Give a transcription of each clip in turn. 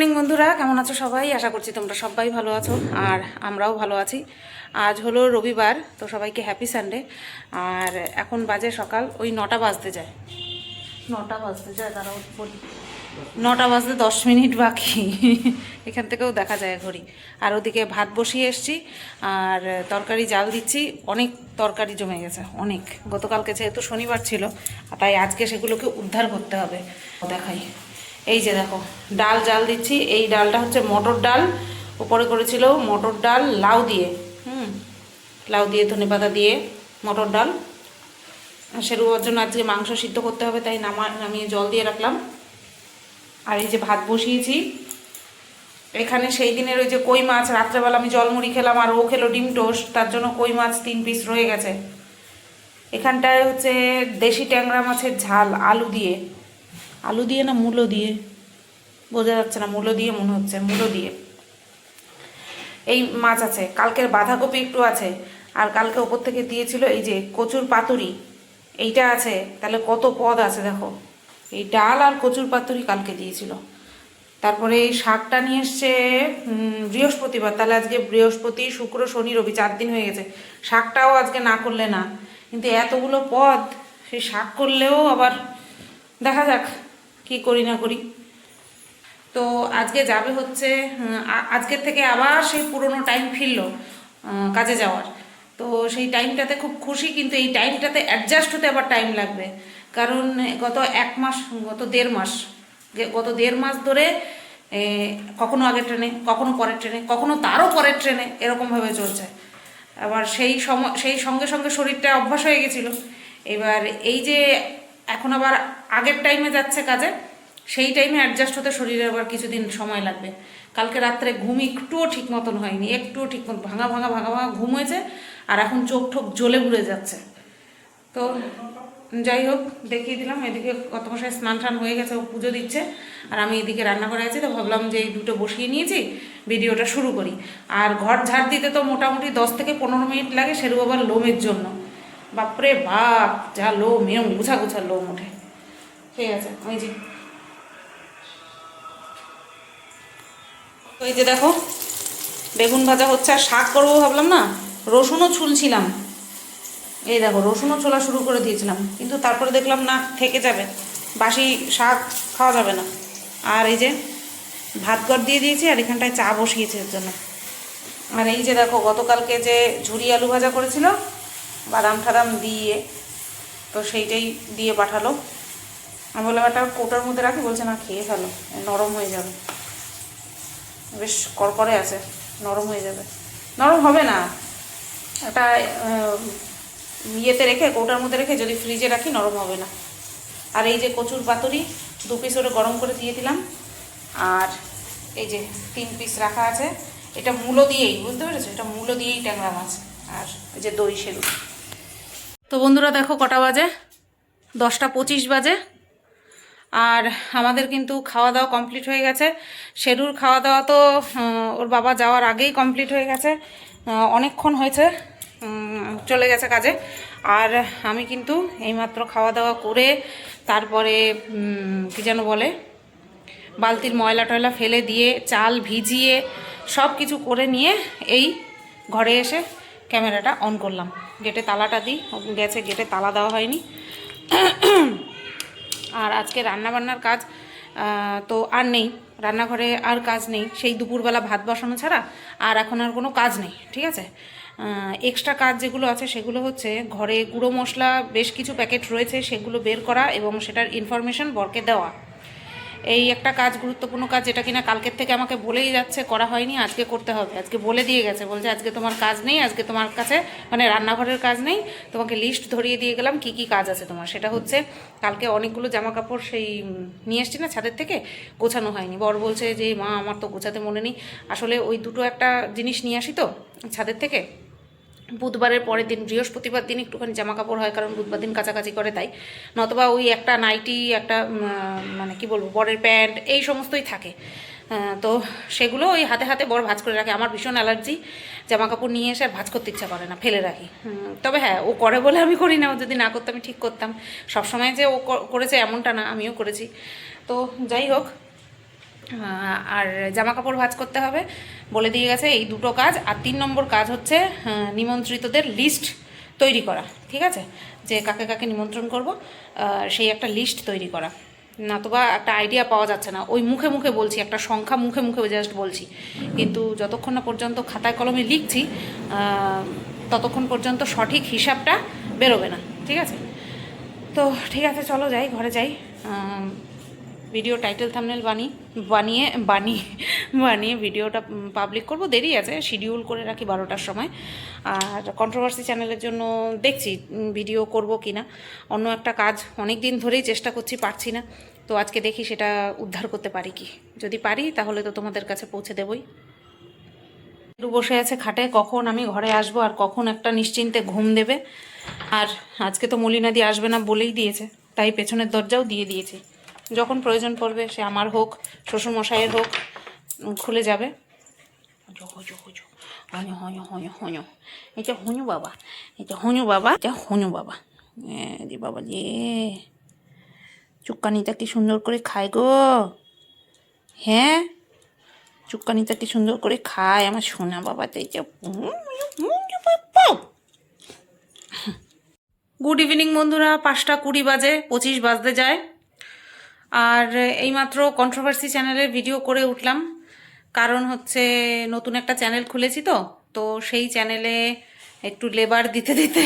Morning বন্ধুরা। কেমন আছো সবাই? আশা করছি তোমরা সবাই ভালো আছো আর আমরাও ভালো আছি। আজ হলো রবিবার, তো সবাইকে হ্যাপি সানডে আর এখন বাজে সকাল, ওই নটা বাজতে যায়। নটা বাজতে যায় তারাও বলি। নটা বাজতে দশ মিনিট বাকি। এখান থেকেও দেখা যায় ঘড়ি। আর ওদিকে ভাত বসিয়ে এসছি, আর তরকারি জাল দিচ্ছি। অনেক তরকারি জমে গেছে, অনেক। গতকালকে যেহেতু শনিবার ছিল, তাই আজকে সেগুলোকে উদ্ধার করতে হবে। দেখাই। এই যে দেখো, ডাল জাল দিচ্ছি। এই ডালটা হচ্ছে মটর ডাল। উপরে করেছিল মটর ডাল, লাউ দিয়ে। হুম, লাউ দিয়ে, ধনে পাতা দিয়ে মটর ডাল। সেরুবার জন্য আজকে মাংস সিদ্ধ করতে হবে, তাই নামা, নামিয়ে জল দিয়ে রাখলাম। আর এই যে ভাত বসিয়েছি। এখানে সেই দিনের ওই যে কই মাছ, রাত্রেবেলা আমি জলমুড়ি খেলাম, আর ও খেলো ডিম টোস্ট, তার জন্য কই মাছ তিন পিস রয়ে গেছে। এখানটায় হচ্ছে দেশি ট্যাংরা মাছের ঝাল, আলু দিয়ে। আলু দিয়ে না মূলো দিয়ে? বোঝা যাচ্ছে না, মূলো দিয়ে মনে হচ্ছে, মূলো দিয়ে। এই মাছ আছে, কালকের বাঁধাকপি একটু আছে, আর কালকে ওপর থেকে দিয়েছিল এই যে কচুর পাতুরি, এইটা আছে, তাহলে কত পদ আছে দেখো। এই ডাল আর কচুর পাতুরি কালকে দিয়েছিল। তারপরে এই শাকটা নিয়ে এসছে বৃহস্পতিবার, তাহলে আজকে বৃহস্পতি, শুক্র, শনি, রবি, চার দিন হয়ে গেছে। শাকটাও আজকে না করলে না, কিন্তু এতগুলো পদ, সেই শাক করলেও আবার দেখা যাক। কি করি না করি। তো আজকে যাবে হচ্ছে আজকের থেকে আবার সেই পুরনো টাইম ফিরলো কাজে যাওয়ার। তো সেই টাইমটাতে খুব খুশি, কিন্তু এই টাইমটাতে অ্যাডজাস্ট হতে আবার টাইম লাগবে। কারণ গত এক মাস, গত দেড় মাস গত দেড় মাস ধরে কখনো আগের ট্রেনে কখনো পরের ট্রেনে কখনো তারও পরের ট্রেনে এরকমভাবে চলছে। আবার সেই সময়, সেই সঙ্গে সঙ্গে শরীরটা অভ্যাস হয়ে গেছিল। এবার এই যে, এখন আবার আগের টাইমে যাচ্ছে কাজে, সেই টাইমে অ্যাডজাস্ট হতে শরীরে আবার কিছুদিন সময় লাগবে। কালকে রাত্রে ঘুম একটুও ঠিক মতন হয়নি, একটুও ঠিক মতন, ভাঙা ভাঙা ভাঙা ভাঙা ঘুম হয়েছে, আর এখন চোখ ঠোক জ্বলে পুড়ে যাচ্ছে। তো যাই হোক, দেখিয়ে দিলাম, এদিকে কত মশাই স্নান টান হয়ে গেছে, ও পুজো দিচ্ছে, আর আমি এদিকে রান্না করে আছি, তো ভাবলাম যে এই দুটো বসিয়ে নিয়েছি, ভিডিওটা শুরু করি। আর ঘর ঝাড় দিতে তো মোটামুটি দশ থেকে পনেরো মিনিট লাগে সেরু আবার লোমের জন্য। বাপরে বাপ, যা লোম, এরম গুছা গুছা লোম ওঠে। ঠিক আছে ওই যে ওই যে দেখো, বেগুন ভাজা হচ্ছে আর শাক করব ভাবলাম না, রসুনও ছুলছিলাম। এই দেখো, রসুনও ছোলা শুরু করে দিয়েছিলাম, কিন্তু তারপরে দেখলাম না, থেকে যাবে, বাসি শাক খাওয়া যাবে না। আর এই যে ভাত গড় দিয়ে দিয়েছি, আর এখানটায় চা বসিয়েছে এর জন্য। আর এই যে দেখো, গতকালকে যে ঝুরি আলু ভাজা করেছিল, বাদাম ঠাদাম দিয়ে, তো সেইটাই দিয়ে পাঠালো। আমি বললাম, একটা কোটার মধ্যে রাখি, বলছে, না, খেয়ে ফেলো, নরম হয়ে যাবে। বেশ করকরে আছে, নরম হয়ে যাবে। নরম হবে না। একটা ইয়েতে রেখে, কৌটার মধ্যে রেখে যদি ফ্রিজে রাখি, নরম হবে না। আর এই যে কচুর পাতুরি, দু পিস ওটা গরম করে দিয়ে দিলাম। আর এই যে তিন পিস রাখা আছে, এটা মূলো দিয়েই, বুঝতে পেরেছ? এটা মূলো দিয়েই ট্যাংরা মাছ, আর এই যে দই সেরু তো বন্ধুরা দেখো কটা বাজে? দশটা পঁচিশ বাজে। আর আমাদের কিন্তু খাওয়া দাওয়া কমপ্লিট হয়ে গেছে। শেরুর খাওয়া দাওয়া তো ওর বাবা যাওয়ার আগেই কমপ্লিট হয়ে গেছে। অনেকক্ষণ হয়েছে চলে গেছে কাজে। আর আমি কিন্তু এইমাত্র খাওয়া দাওয়া করে তারপরে কি যেন বলে, বালতির ময়লা টয়লা ফেলে দিয়ে, চাল ভিজিয়ে সব কিছু করে নিয়ে এই ঘরে এসে ক্যামেরাটা অন করলাম। গেটে তালাটা দিই, গেছে, গেটে তালা দেওয়া হয়নি। আর আজকে রান্নাবান্নার কাজ তো আর নেই। রান্নাঘরে আর কাজ নেই। সেই দুপুরবেলা ভাত বসানো ছাড়া আর এখন আর কোনো কাজ নেই, ঠিক আছে? এক্সট্রা কাজ যেগুলো আছে সেগুলো হচ্ছে ঘরে গুঁড়ো মশলা, বেশ কিছু প্যাকেট রয়েছে সেগুলো বের করা এবং সেটার ইনফরমেশন বরকে দেওয়া। এই একটা কাজ, গুরুত্বপূর্ণ কাজ যেটা কিনা কালকের থেকে আমাকে বলেই যাচ্ছে, করা হয়নি, আজকে করতে হবে। আজকে বলে দিয়ে গেছে, বলছে আজকে তোমার কাজ নেই, আজকে তোমার কাছে মানে রান্নাঘরের কাজ নেই, তোমাকে লিস্ট ধরিয়ে দিয়ে গেলাম কি কি কাজ আছে তোমার। সেটা হচ্ছে কালকে অনেকগুলো জামা কাপড় সেই নিয়ে এসছি না ছাদের থেকে, গোছানো হয়নি। বর বলছে যে, মা, আমার তো গোছাতে মনে নেই। আসলে ওই দুটো একটা জিনিস নিয়ে আসি তো ছাদের থেকে বুধবারের পরের দিন, বৃহস্পতিবার দিন একটুখানি জামা কাপড় হয় কারণ বুধবার দিন কাছাকাছি করে তাই। নতবা ওই একটা নাইটি, একটা মানে কি বলব, বরের প্যান্ট, এই সমস্তই থাকে। তো সেগুলো ওই হাতে হাতে বড় ভাজ করে রাখে। আমার ভীষণ অ্যালার্জি। জামা কাপড় নিয়ে এসে আর ভাজ করতে ইচ্ছা করে না, ফেলে রাখি। তবে হ্যাঁ ও করে বলে আমি করি না, ও যদি না করতো আমি ঠিক করতাম। সবসময় যে ও করেছে এমনটা না, আমিও করেছি। তো যাই হোক আর জামা কাপড় ভাঁজ করতে হবে। বলে দিয়ে গেছে এই দুটো কাজ। আর তিন নম্বর কাজ হচ্ছে নিমন্ত্রিতদের লিস্ট তৈরি করা, ঠিক আছে? যে কাকে কাকে নিমন্ত্রণ করব সেই একটা লিস্ট তৈরি করা। নতুবা একটা আইডিয়া পাওয়া যাচ্ছে না। ওই মুখে মুখে বলছি, একটা সংখ্যা মুখে মুখে জাস্ট বলছি। কিন্তু যতক্ষণ না পর্যন্ত খাতায় কলমে লিখছি ততক্ষণ পর্যন্ত সঠিক হিসাবটা বেরোবে না, ঠিক আছে? তো ঠিক আছে, চলো যাই, ঘরে যাই। ভিডিও টাইটেল থামনেল বানিয়ে বানিয়ে বানিয়ে বানিয়ে ভিডিওটা পাবলিক করব। দেরি আছে শিডিউল করে রাখি বারোটার সময়। আর কন্ট্রোভার্সি চ্যানেলের জন্য দেখছি ভিডিও করব কি না অন্য একটা কাজ অনেক দিন ধরেই চেষ্টা করছি, পারছি না। তো আজকে দেখি সেটা উদ্ধার করতে পারি কি। যদি পারি, তাহলে তো তোমাদের কাছে পৌঁছে দেবই। বসে আছে খাটে, কখন আমি ঘরে আসব আর কখন একটা নিশ্চিন্তে ঘুম দেবে। আর আজকে তো মলিনাদি আসবে না বলেই দিয়েছে। তাই পেছনের দরজাও দিয়ে দিয়েছি। যখন প্রয়োজন পড়বে সে আমার হোক শ্বশুরমশাইয়ের হোক খুলে যাবে। হজো, হজো। হয়ো, হয়ো, হয়ো, হয়ো। এটা হনু বাবা এটা হনু বাবা এটা হনু বাবা। রে বাবা রে। চুক্কানিটা কি সুন্দর করে খায় গো? হ্যাঁ? চুক্কানিটা কি সুন্দর করে খায় আমার সোনা বাবা। তাই গুড ইভিনিং বন্ধুরা পাঁচটা কুড়ি বাজে পঁচিশ বাজতে যায়। আর এইমাত্র কন্ট্রোভার্সি চ্যানেলের ভিডিও করে উঠলাম। কারণ হচ্ছে নতুন একটা চ্যানেল খুলেছি তো তো সেই চ্যানেলে একটু লেবার দিতে দিতে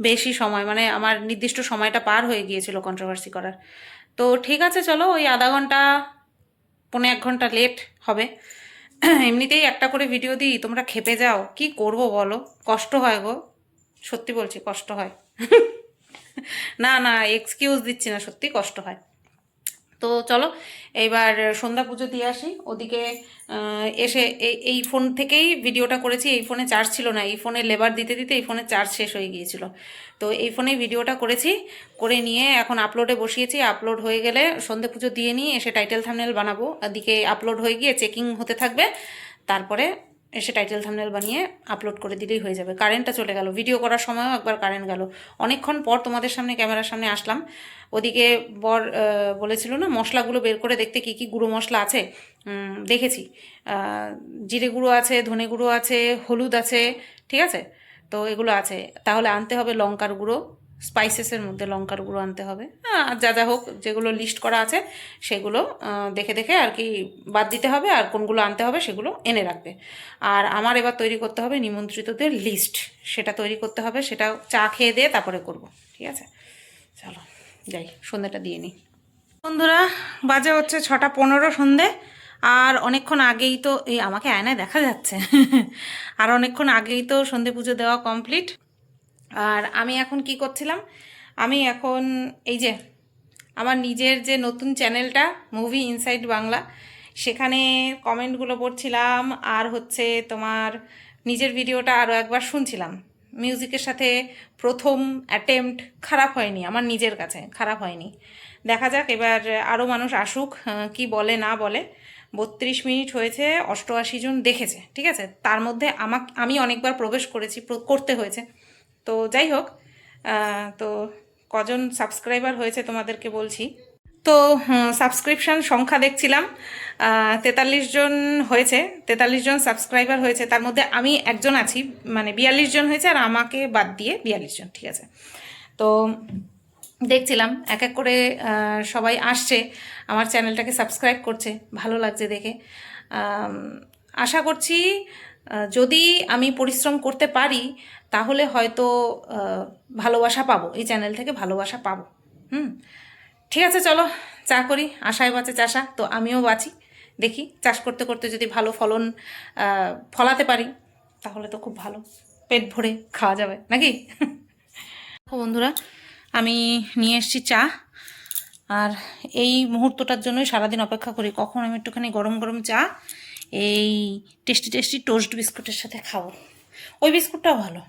বেশি সময় মানে আমার নির্দিষ্ট সময়টা পার হয়ে গিয়েছিল কন্ট্রোভার্সি করার। তো ঠিক আছে, চলো ওই আধা ঘণ্টা, পৌনে এক ঘণ্টা লেট হবে। এমনিতেই একটা করে ভিডিও দিই, তোমরা খেপে যাও। কি করব বলো? কষ্ট হয় গো। সত্যি বলছি, কষ্ট হয়। না না এক্সকিউজ দিচ্ছি না, সত্যি কষ্ট হয়। তো চলো এইবার সন্ধ্যা পুজো দিয়ে আসি। ওদিকে এসে এই ফোন থেকেই ভিডিওটা করেছি। এই ফোনে চার্জ ছিল না। এই ফোনে লেবার দিতে দিতে এই ফোনে চার্জ শেষ হয়ে গিয়েছিল। তো এই ফোনে ভিডিওটা করেছি। করে নিয়ে এখন আপলোডে বসিয়েছি। আপলোড হয়ে গেলে সন্ধে পুজো দিয়ে নিয়ে এসে টাইটেল থামনেল বানাবো। এদিকে আপলোড হয়ে গিয়ে চেকিং হতে থাকবে। তারপরে এসে টাইটেল থামনেল বানিয়ে আপলোড করে দিলেই হয়ে যাবে। কারেন্টটা চলে গেল। ভিডিও করার সময়ও একবার কারেন্ট গেল। অনেকক্ষণ পর তোমাদের সামনে ক্যামেরার সামনে আসলাম। ওদিকে বর বলেছিল না, মশলাগুলো বের করে দেখতে কি কি গুঁড়ো মশলা আছে? দেখেছি। জিরে গুঁড়ো আছে, ধনে গুঁড়ো আছে, হলুদ আছে, ঠিক আছে? তো এগুলো আছে। তাহলে আনতে হবে লঙ্কার গুঁড়ো। স্পাইসেসের মধ্যে লঙ্কার গুঁড়ো আনতে হবে। হ্যাঁ, আর যা যা হোক যেগুলো লিস্ট করা আছে সেগুলো দেখে দেখে আর কি বাদ দিতে হবে আর কোনগুলো আনতে হবে সেগুলো এনে রাখবে। আর আমার এবার তৈরি করতে হবে নিমন্ত্রিতদের লিস্ট সেটা তৈরি করতে হবে সেটা চা খেয়ে দিয়ে তারপরে করব ঠিক আছে? চলো যাই সন্ধ্যেটা দিয়ে নিই। বন্ধুরা বাজে হচ্ছে ছটা পনেরো সন্ধে আর অনেকক্ষণ আগেই তো এই আমাকে আয়নায় দেখা যাচ্ছে। আর অনেকক্ষণ আগেই তো সন্ধে পুজো দেওয়া কমপ্লিট আর আমি এখন কি করছিলাম? আমি এখন এই যে আমার নিজের যে নতুন চ্যানেলটা মুভি ইনসাইড বাংলা সেখানে কমেন্টগুলো পড়ছিলাম আর হচ্ছে তোমার নিজের ভিডিওটা আরও একবার শুনছিলাম। মিউজিকের সাথে প্রথম অ্যাটেম্পট খারাপ হয়নি, আমার নিজের কাছে খারাপ হয়নি। দেখা যাক, এবার আরও মানুষ আসুক কি বলে না বলে। বত্রিশ মিনিট হয়েছে, অষ্টআশি জন দেখেছে, ঠিক আছে? তার মধ্যে আমাক, আমি অনেকবার প্রবেশ করেছি করতে হয়েছে। তো যাই হোক তো কজন সাবস্ক্রাইবার হয়েছে তোমাদেরকে বলছি। তো সাবস্ক্রিপশন সংখ্যা দেখছিলাম তেতাল্লিশ জন হয়েছে, তেতাল্লিশ জন সাবস্ক্রাইবার হয়েছে, তার মধ্যে আমি একজন আছি মানে বিয়াল্লিশ জন হয়েছে আর আমাকে বাদ দিয়ে বিয়াল্লিশ জন, ঠিক আছে। তো দেখছিলাম, এক এক করে সবাই আসছে, আমার চ্যানেলটাকে সাবস্ক্রাইব করছে, ভালো লাগছে দেখে। আশা করছি যদি আমি পরিশ্রম করতে পারি তাহলে হয়তো ভালোবাসা পাবো। এই চ্যানেল থেকে ভালোবাসা পাবো। হুম? ঠিক আছে, চলো, চা করি। আশায় বাঁচে চাষা। তো আমিও বাঁচি। দেখি, চাষ করতে করতে যদি ভালো ফলন ফলাতে পারি, তাহলে তো খুব ভালো। পেট ভরে খাওয়া যাবে, নাকি? বন্ধুরা, আমি নিয়ে এসেছি চা। আর এই মুহূর্তটার জন্যই সারাদিন অপেক্ষা করি। কখন আমি একটুখানি গরম গরম চা, এই টেস্টি টেস্টি টোস্ট বিস্কুটের সাথে খাব। ওই বিস্কুটটাও ভালো।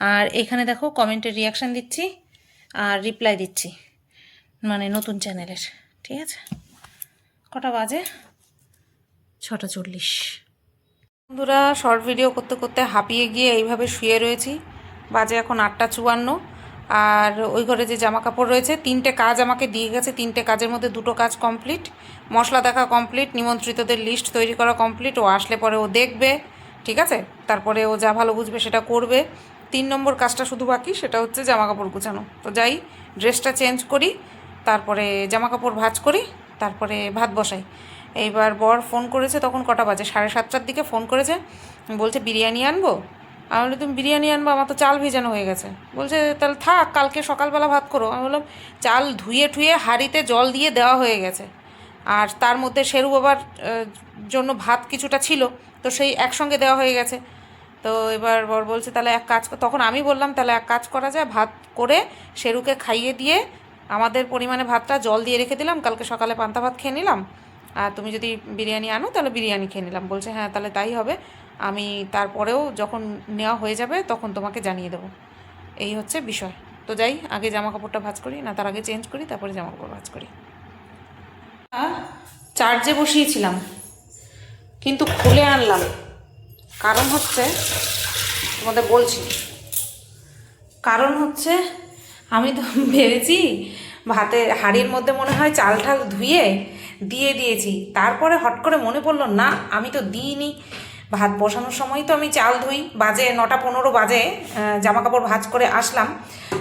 আর এখানে দেখো কমেন্টের রিয়াকশান দিচ্ছি আর রিপ্লাই দিচ্ছি মানে নতুন চ্যানেলের ঠিক আছে? কটা বাজে? ছটা চল্লিশ। বন্ধুরা শর্ট ভিডিও করতে করতে হাঁপিয়ে গিয়ে এইভাবে শুয়ে রয়েছি। বাজে এখন আটটা চুয়ান্ন। আর ওই ঘরে যে জামা কাপড় রয়েছে, তিনটে কাজ আমাকে দিয়ে গেছে। তিনটে কাজের মধ্যে দুটো কাজ কমপ্লিট মশলা দেখা কমপ্লিট নিমন্ত্রিতদের লিস্ট তৈরি করা কমপ্লিট ও আসলে পরে ও দেখবে, ঠিক আছে? তারপরে ও যা ভালো বুঝবে সেটা করবে। তিন নম্বর কাজটা শুধু বাকি, সেটা হচ্ছে জামা কাপড় গুছানো। তো যাই, ড্রেসটা চেঞ্জ করি, তারপরে জামা কাপড় ভাজ করি, তারপরে ভাত বসাই। এইবার বর ফোন করেছে তখন কটা বাজে? সাড়ে সাতটার দিকে ফোন করেছে, বলছে, বিরিয়ানি আনব? আমি বলি তুমি বিরিয়ানি আনব? আমার তো চাল ভেজানো হয়ে গেছে। বলছে, তাহলে থাক, কালকে সকালবেলা ভাত করো। আমি বললাম, চাল ধুয়ে ঠুয়ে হাঁড়িতে জল দিয়ে দেওয়া হয়ে গেছে। আর তার মধ্যে শেরু বাবার জন্য ভাত কিছুটা ছিল, তো সেই একসঙ্গে দেওয়া হয়ে গেছে। তো এবার বর বলছে, তাহলে এক কাজ তখন আমি বললাম, তাহলে এক কাজ করা যায়, ভাত করে শেরুকে খাইয়ে দিয়ে আমাদের পরিমাণে ভাতটা জল দিয়ে রেখে দিলাম, কালকে সকালে পান্তা ভাত খেয়ে নিলাম। আর তুমি যদি বিরিয়ানি আনো, তাহলে বিরিয়ানি খেয়ে নিলাম। বলছে হ্যাঁ তাহলে তাই হবে। আমি তারপরেও যখন নেওয়া হয়ে যাবে, তখন তোমাকে জানিয়ে দেবো। এই হচ্ছে বিষয়। তো যাই, আগে জামা কাপড়টা ভাজ করি, না তার আগে চেঞ্জ করি, তারপরে জামা কাপড় ভাজ করি। চার্জে বসিয়েছিলাম, কিন্তু খুলে আনলাম। কারণ হচ্ছে, তোমাদের বলছি। কারণ হচ্ছে, আমি তো ভেবেছি ভাতে হাঁড়ির মধ্যে মনে হয় চাল ঠাল ধুয়ে দিয়ে দিয়েছি। তারপরে হট করে মনে পড়ল, না, আমি তো দিইনি। ভাত বসানোর সময় তো আমি চাল ধুই। বাজে নটা পনেরো বাজে জামা কাপড় ভাঁজ করে আসলাম।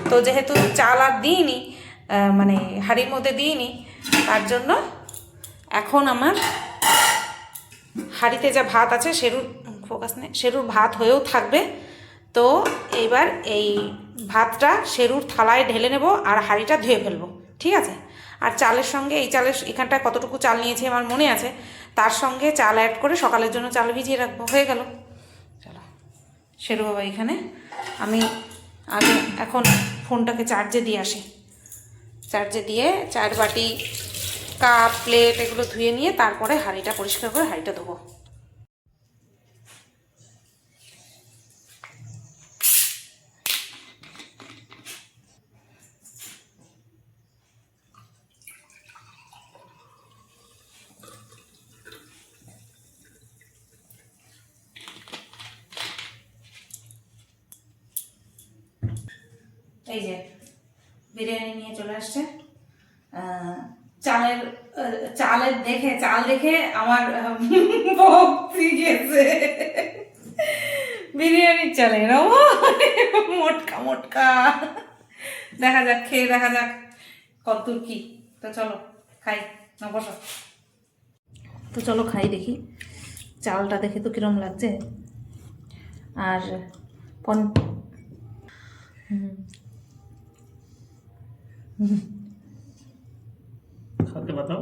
তো যেহেতু চাল আর দিইনি মানে হাঁড়ির মধ্যে দিইনি, তার জন্য এখন আমার হাঁড়িতে যা ভাত আছে সেরুর ফোকাস নেই। সেরুর ভাত হয়েও থাকবে। তো এইবার এই ভাতটা সেরুর থালায় ঢেলে নেব আর হাঁড়িটা ধুয়ে ফেলব, ঠিক আছে? আর চালের সঙ্গে এই চালের এখানটায় কতটুকু চাল নিয়েছি আমার মনে আছে, তার সঙ্গে চাল অ্যাড করে সকালের জন্য চাল ভিজিয়ে রাখব, হয়ে গেল। চলো শেরু বাবা এখানে। আমি আগে এখন ফোনটাকে চার্জে দিয়ে আসি। চার্জে দিয়ে চার বাটি কাপ, প্লেট এগুলো ধুয়ে নিয়ে তারপরে হাঁড়িটা পরিষ্কার করে হাঁড়িটা ধোবো। এই যে বিরিয়ানি নিয়ে চলে আসছে। চালের চালের দেখে, চাল দেখে আমার গেছে বিরিয়ানির চালে মোটকা মোটকা। দেখা যাক, খেয়ে দেখা যাক। কতদূর কি? তো চলো, খাই। না, বসো। তো চলো, খাই দেখি। চালটা দেখে তো কিরম লাগছে। আর পন খাতে বাতাও।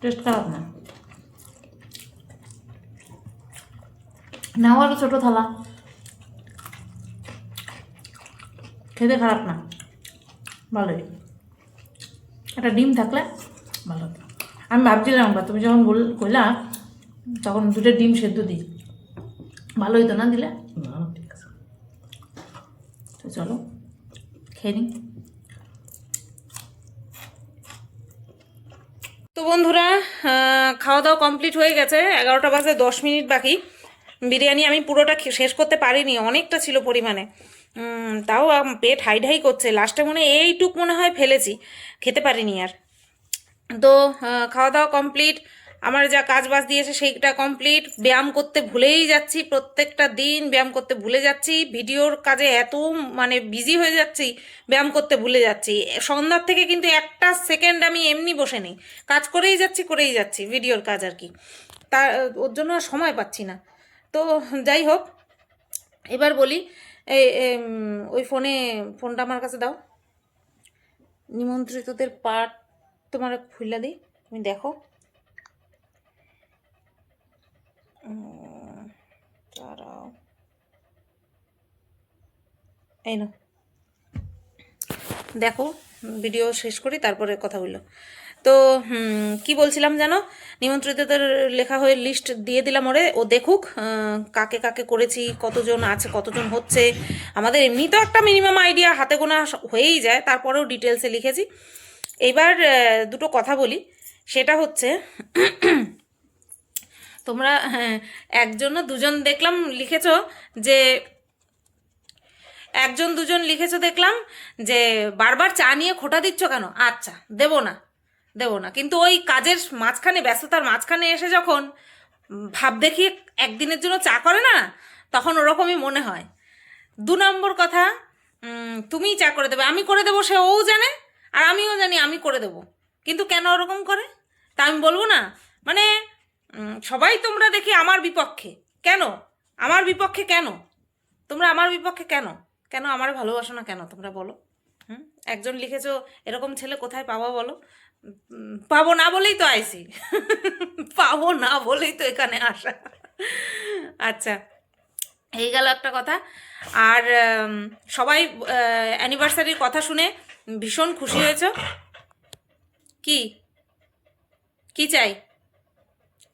টেস্ট খারাপ না। নাও আরও ছোটো থালা। খেতে খারাপ না। ভালোই একটা ডিম থাকলে ভালো আমি ভাবছিলাম বা তুমি যখন বল, কইলা, তখন দুটো ডিম সেদ্ধ দিই। ভালো হতো না দিলে? তো চলো, খেয়ে নিই। তো বন্ধুরা খাওয়া দাওয়া কমপ্লিট হয়ে গেছে, এগারোটা বাজে দশ মিনিট বাকি। বিরিয়ানি আমি পুরোটা শেষ করতে পারিনি, অনেকটা ছিল পরিমাণে। তাও পেট হাই হাই করছে, লাস্টে মনে এইটুক মনে হয় ফেলেছি, খেতে পারিনি আর। তো খাওয়া দাওয়া কমপ্লিট আমার যা কাজ বাজ দিয়েছে সেইটা কমপ্লিট ব্যায়াম করতে ভুলেই যাচ্ছি, প্রত্যেকটা দিন ব্যায়াম করতে ভুলে যাচ্ছি, ভিডিওর কাজে এত মানে বিজি হয়ে যাচ্ছি, ব্যায়াম করতে ভুলে যাচ্ছি। সন্ধ্যার থেকে কিন্তু একটা সেকেন্ড আমি এমনি বসে নেই। কাজ করেই যাচ্ছি করেই যাচ্ছি, ভিডিওর কাজ আর কি। তা, ওর জন্য সময় পাচ্ছি না। তো যাই হোক, এবার বলি ওই ফোনে, ফোনটা আমার কাছে দাও। নিমন্ত্রিতদের পার্ট তোমার খুললা দিই, তুমি দেখো। দাঁড়াও এই না দেখো ভিডিও শেষ করি, তারপরে কথা বলল। তো কি বলছিলাম জানো? নিমন্ত্রিতদের লেখা হয়ে লিস্ট দিয়ে দিলাম ওরে, ও দেখুক কাকে কাকে করেছি, কতজন আছে, কতজন হচ্ছে। আমাদের এমনি তো একটা মিনিমাম আইডিয়া হাতে গোনা হয়েই যায়, তারপরেও ডিটেলসে লিখেছি। এবার দুটো কথা বলি। সেটা হচ্ছে তোমরা হ্যাঁ, একজন না দুজন দেখলাম লিখেছ যে একজন দুজন লিখেছো দেখলাম যে বারবার চা নিয়ে খোটা দিচ্ছ কেন? আচ্ছা দেবো না দেবো না। কিন্তু ওই কাজের মাঝখানে ব্যস্ততার মাঝখানে এসে যখন ভাব দেখিয়ে একদিনের জন্য চা করে না তখন ওরকমই মনে হয়। দু নম্বর কথা তুমিই চা করে দেবে আমি করে দেবো সে ও জানে আর আমিও জানি আমি করে দেবো। কিন্তু কেন ওরকম করে? তা আমি বলব না। মানে সবাই তোমরা দেখি আমার বিপক্ষে। কেন? আমার বিপক্ষে কেন? তোমরা আমার বিপক্ষে কেন? কেন আমার ভালোবাসো না কেন? তোমরা বলো। হুম? একজন লিখেছো, এরকম ছেলে কোথায় পাবো বলো? পাবো না বলেই তো আইসি পাবো না বলেই তো এখানে আসা। আচ্ছা এই গেল একটা কথা। আর সবাই অ্যানিভার্সারির কথা শুনে ভীষণ খুশি হয়েছো? কি? কি চাই?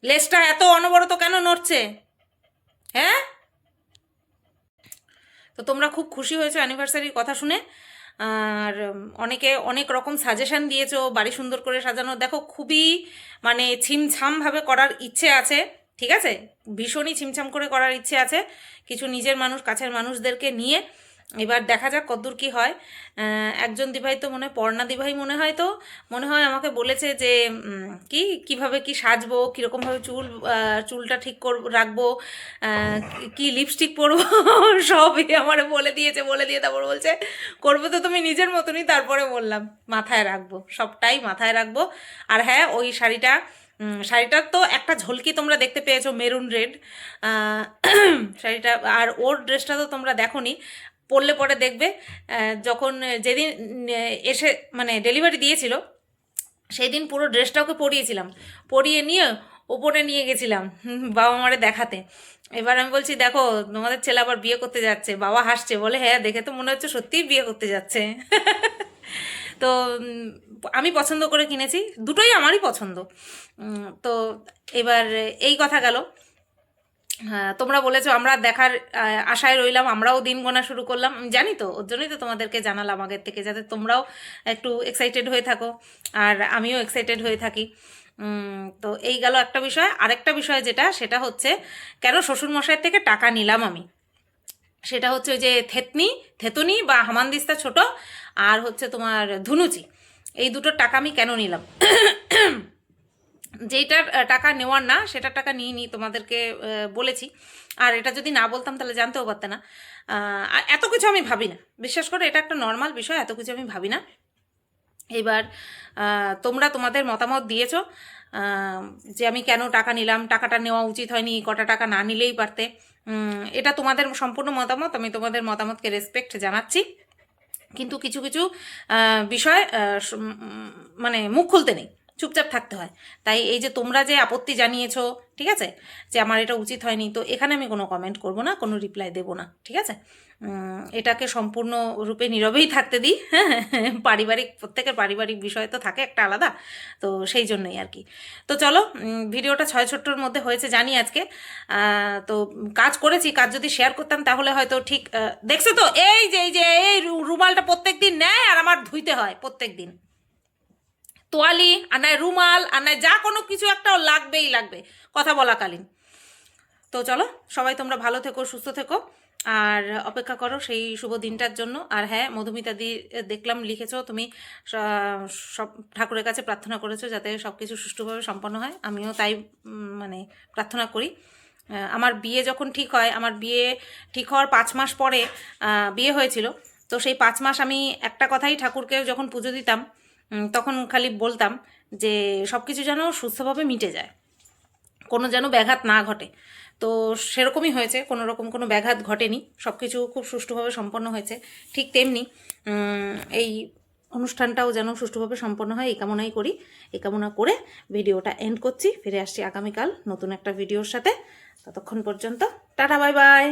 লেজটা এত অনবরত কেন নড়ছে? হ্যাঁ? তো তোমরা খুব খুশি হয়েছো অ্যানিভার্সারির কথা শুনে। আর অনেকে অনেক রকম সাজেশান দিয়েছ, বাড়ি সুন্দর করে সাজানো। দেখো, খুবই মানে ছিমছামভাবে করার ইচ্ছে আছে, ঠিক আছে? ভীষণই ছিমছাম করে করার ইচ্ছে আছে। কিছু নিজের মানুষ, কাছের মানুষদেরকে নিয়ে এবার দেখা যাক কদ্দূর কি হয়। একজন দিভাই তো মনে হয়, পর্ণা দিভাই মনে হয় তো, মনে হয় আমাকে বলেছে যে কি, কীভাবে কি সাজবো, কীরকমভাবে চুল চুলটা ঠিক করব রাখব কি- লিপস্টিক পরবো, সবই আমার বলে দিয়েছে, বলে দিয়ে তারপর বলছে, করব তো তুমি নিজের মতনই। তারপরে বললাম, মাথায় রাখব, সবটাই মাথায় রাখব। আর হ্যাঁ ওই শাড়িটা শাড়িটার তো একটা ঝলকি তোমরা দেখতে পেয়েছ, মেরুন রেড। শাড়িটা, আর ওর ড্রেসটা তো তোমরা দেখোনি। পরলে পরে দেখবে যখন যেদিন এসে মানে ডেলিভারি দিয়েছিল সেই দিন পুরো ড্রেসটা ওকে পরিয়েছিলাম। পরিয়ে নিয়ে ওপরে নিয়ে গেছিলাম বাবা মারে দেখাতে। এবার আমি বলছি, দেখো, তোমাদের ছেলে আবার বিয়ে করতে যাচ্ছে। বাবা হাসছে, বলে হ্যাঁ দেখে তো মনে হচ্ছে সত্যিই বিয়ে করতে যাচ্ছে। তো আমি পছন্দ করে কিনেছি, দুটোই আমারই পছন্দ। তো এবার এই কথা গেল। তোমরা বলেছ, আমরা দেখার আশায় রইলাম, আমরাও দিন গোনা শুরু করলাম। জানি তো, ওর জন্যই তো তোমাদেরকে জানালাম আগের থেকে, যাতে তোমরাও একটু এক্সাইটেড হয়ে থাকো, আর আমিও এক্সাইটেড হয়ে থাকি। তো এই গেল একটা বিষয়। আরেকটা বিষয় যেটা, সেটা হচ্ছে, কেন শ্বশুরমশাইয়ের থেকে টাকা নিলাম আমি? সেটা হচ্ছে ওই যে থেতনি, থেতুনি বা হামানদিস্তা ছোট, আর হচ্ছে তোমার ধুনুচি। এই দুটোর টাকা আমি কেন নিলাম? যেইটার টাকা নেওয়ার না সেটার টাকা নিয়ে নিই তোমাদেরকে বলেছি। আর এটা যদি না বলতাম, তাহলে জানতেও পারতে না। আর এত কিছু আমি ভাবি না। বিশ্বাস করে, এটা একটা নর্মাল বিষয়, এত কিছু আমি ভাবি না। এবার তোমরা তোমাদের মতামত দিয়েছ যে আমি কেন টাকা নিলাম, টাকাটা নেওয়া উচিত হয়নি, কটা টাকা না নিলেই পারতে। এটা তোমাদের সম্পূর্ণ মতামত, আমি তোমাদের মতামতকে রেসপেক্ট জানাচ্ছি। কিন্তু কিছু কিছু বিষয় মানে মুখ খুলতে নেই। চুপচাপ থাকতে হয়। তাই এই যে তোমরা যে আপত্তি জানিয়েছো, ঠিক আছে? যে আমার এটা উচিত হয়নি, তো এখানে আমি কোনো কমেন্ট করব না, কোনো রিপ্লাই দেব না, ঠিক আছে? এটাকে সম্পূর্ণ রূপে নীরবেই থাকতে দিই হ্যাঁ? পারিবারিক, প্রত্যেকের পারিবারিক বিষয় তো থাকে একটা আলাদা, তো সেই জন্যই আর কি। তো চলো ভিডিওটা ছয় ছোট্টর মধ্যে হয়েছে জানি আজকে। তো কাজ করেছি, কাজ যদি শেয়ার করতাম তাহলে হয়তো ঠিক দেখছ তো? এই যে এই যে, এই রুমালটা প্রত্যেক দিন নেয় আর আমার ধুইতে হয় প্রত্যেক দিন তোয়ালি আর নয় রুমাল আর নয় যা কোনো কিছু একটা লাগবেই লাগবে, কথা বলাকালীন। তো চলো, সবাই তোমরা ভালো থেকো, সুস্থ থেকো, আর অপেক্ষা করো সেই শুভ দিনটার জন্য। আর হ্যাঁ মধুমিতা দি দেখলাম, লিখেছো, তুমি সব ঠাকুরের কাছে প্রার্থনা করেছ যাতে সব কিছু সুষ্ঠুভাবে সম্পন্ন হয়। আমিও তাই মানে প্রার্থনা করি। আমার বিয়ে যখন ঠিক হয়, আমার বিয়ে ঠিক হওয়ার পাঁচ মাস পরে বিয়ে হয়েছিল। তো সেই পাঁচ মাস আমি একটা কথাই ঠাকুরকে যখন পুজো দিতাম তখন খালি বলতাম যে সব কিছু যেন সুস্থভাবে মিটে যায়। কোনো যেন ব্যাঘাত না ঘটে। তো সেরকমই হয়েছে কোনো রকম কোনো ব্যাঘাত ঘটেনি। সব কিছু খুব সুষ্ঠুভাবে সম্পন্ন হয়েছে। ঠিক তেমনি এই অনুষ্ঠানটাও যেন সুষ্ঠুভাবে সম্পন্ন হয়, এই কামনাই করি। এই কামনা করে ভিডিওটা এন্ড করছি। ফিরে আসছি আগামীকাল নতুন একটা ভিডিওর সাথে। ততক্ষণ পর্যন্ত, টাটা বাই বাই